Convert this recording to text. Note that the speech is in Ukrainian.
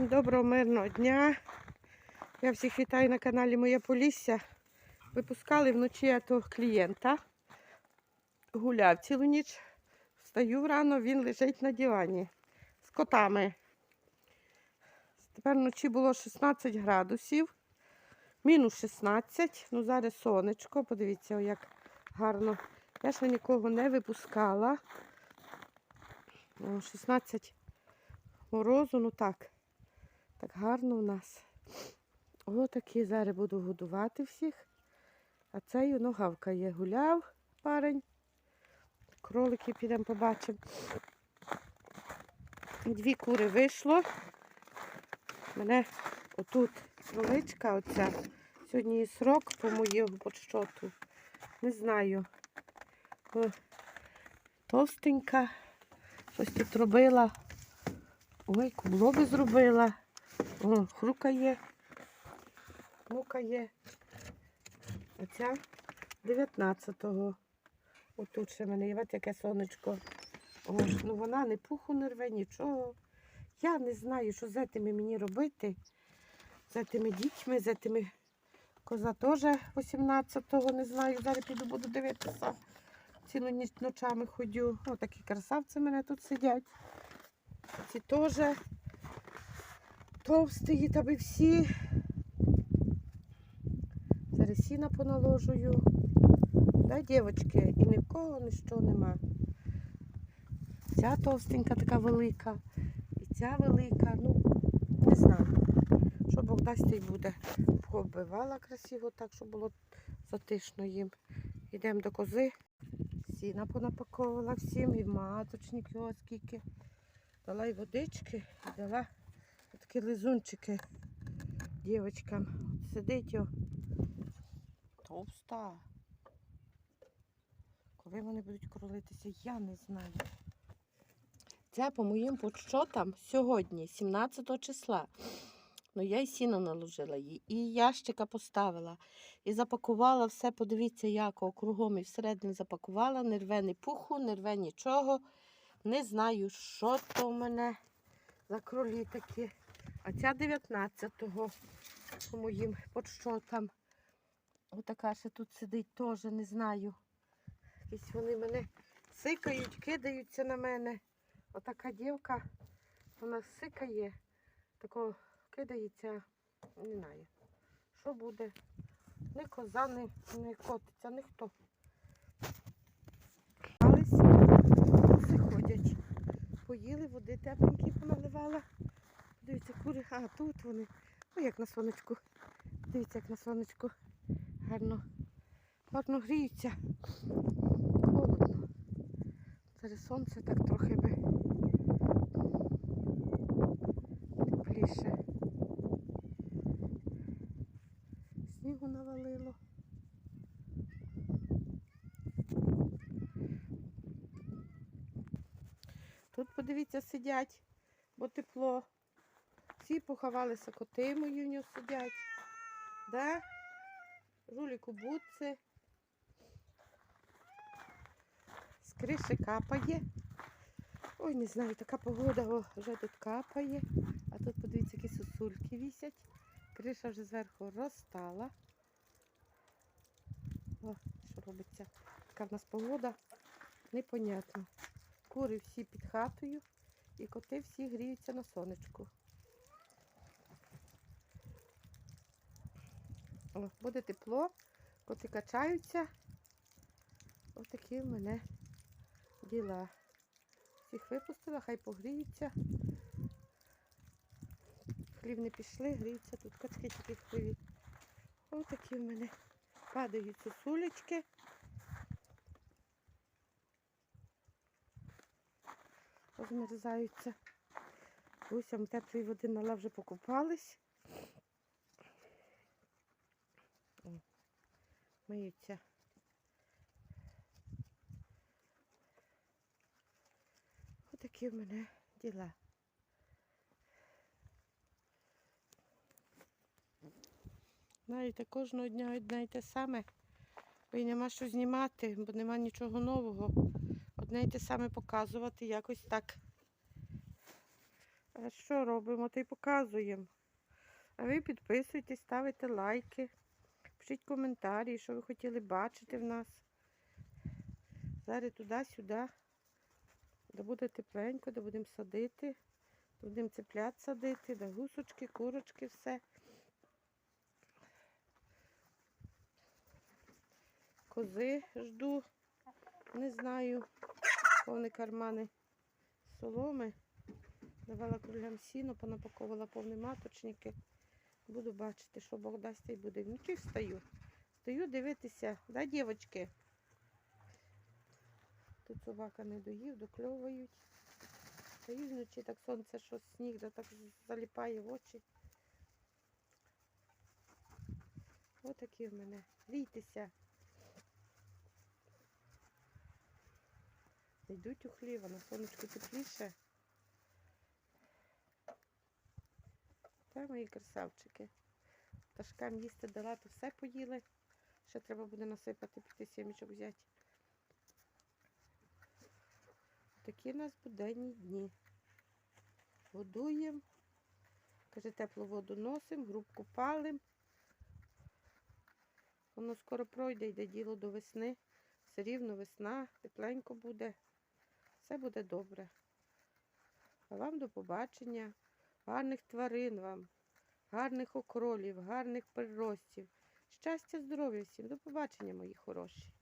Всім доброго мирного дня. Я всіх вітаю на каналі Моє Полісся. Випускали вночі того клієнта. Гуляв цілу ніч. Встаю рано, він лежить на дивані з котами. Тепер вночі було 16 градусів, мінус 16. Ну зараз сонечко, подивіться, як гарно. Я ще нікого не випускала. 16 морозу, ну так. Так гарно у нас. Отакі зараз буду годувати всіх. А цей ну, гавкає. Гуляв парень. Кролики підемо побачимо. Дві кури вийшло. Мене отут кроличка оця. Сьогодні її срок по моєму подщоту. Не знаю. О, Товстенька. Щось тут робила. Ой, кублови зробила. О, хрукає. Мукає. Оця 19-го. Отут ще в мене є от яке сонечко. О, ну вона не пуху не рве, нічого. Я не знаю, що з цими мені робити. З тими дітьми, з тими коза теж 18-го, не знаю. Зараз піду буду дивитися. Цілу ніч ночами ходю. О, такі красавці мене тут сидять. Ці теж товсті таби всі. Зараз сіна поналожую. Да, дівчатки, і ні в кого нічого нема. Ця товстенька така велика. І ця велика, ну, не знаю. Що Бог дасть, й буде. Побивала красиво так, щоб було затишно їм. Йдемо до кози. Сіна понапаковувала всім, і маточник його скільки. Дала й водички, і дала такі лизунчики дівчаткам. Сидить його. Товста. Коли вони будуть кролитися, я не знаю. Це по моїм подсчотам сьогодні, 17 числа. Ну, я й сіно наложила їй, і ящика поставила, і запакувала все, подивіться, як округом і всередині запакувала, не рве ні пуху, не рве нічого. Не знаю, що то в мене за кролі такі. А ця 19-го по моїм подсчотам. Отака ще тут сидить теж, не знаю. Якісь вони мене сикають, кидаються на мене. Отака дівка, вона сикає, тако кидається, не знаю. Що буде? Ні коза, ні, ні котиця, ніхто. Все ходять. Поїли, води тепленькі поналивала. Дивіться, кури, а тут вони. Ой, як на сонечку. Дивіться, як на сонечку. Гарно. Гарно гріються. Холодно. Зараз сонце так трохи би тепліше. Снігу навалило. Тут, подивіться, сидять, бо тепло. Всі поховалися, коти мої в нього сидять. Да? Жуліку бутси. З криші капає. Ой, не знаю, така погода о, вже тут капає. А тут подивіться, які сосульки вісять. Криша вже зверху розстала. О, що робиться? Така в нас погода непонятна. Кури всі під хатою і коти всі гріються на сонечку. О, буде тепло, коти качаються. Ось такі в мене діла. Всіх випустила, хай погріються. Хлів не пішли, гріються тут качки тільки в хліві. Ось такі в мене падають сосулечки. Розмерзаються. Гусям теплої води нала вже покупались. Миються. Отакі в мене діла. Знаєте, кожного дня одне й те саме. Бо й нема що знімати, бо нема нічого нового. Одне й те саме показувати якось так. А що робимо? Та й показуємо. А ви підписуйтесь, ставите лайки, пишіть коментарі, що ви хотіли бачити в нас. Зараз туди-сюди, де буде тепленько, де будемо садити, де будемо цеплят садити, де гусочки, курочки, все. Кози жду, не знаю, повні кармани соломи. Давала кролям сіно, понапаковувала повні маточники. Буду бачити, що Бог дасть й буде. Вночі встаю. Стою дивитися, да, дівочки? Тут собака не доїв, докльовують. Стою вночі, так сонце, що сніг, да так заліпає в очі. Отакі в мене. Лійтеся. Йдуть у хліва, на сонечку тепліше. Та мої красавчики. Пташкам їсти дала, то все поїли. Ще треба буде насипати, піти сімечок взяти. Такі у нас буденні дні. Годуємо. Каже, теплу воду носимо, грубку палим. Воно скоро пройде, йде діло до весни. Все рівно весна, тепленько буде. Все буде добре. А вам до побачення. Гарних тварин вам, гарних окролів, гарних приростів. Щастя, здоров'я всім. До побачення, мої хороші.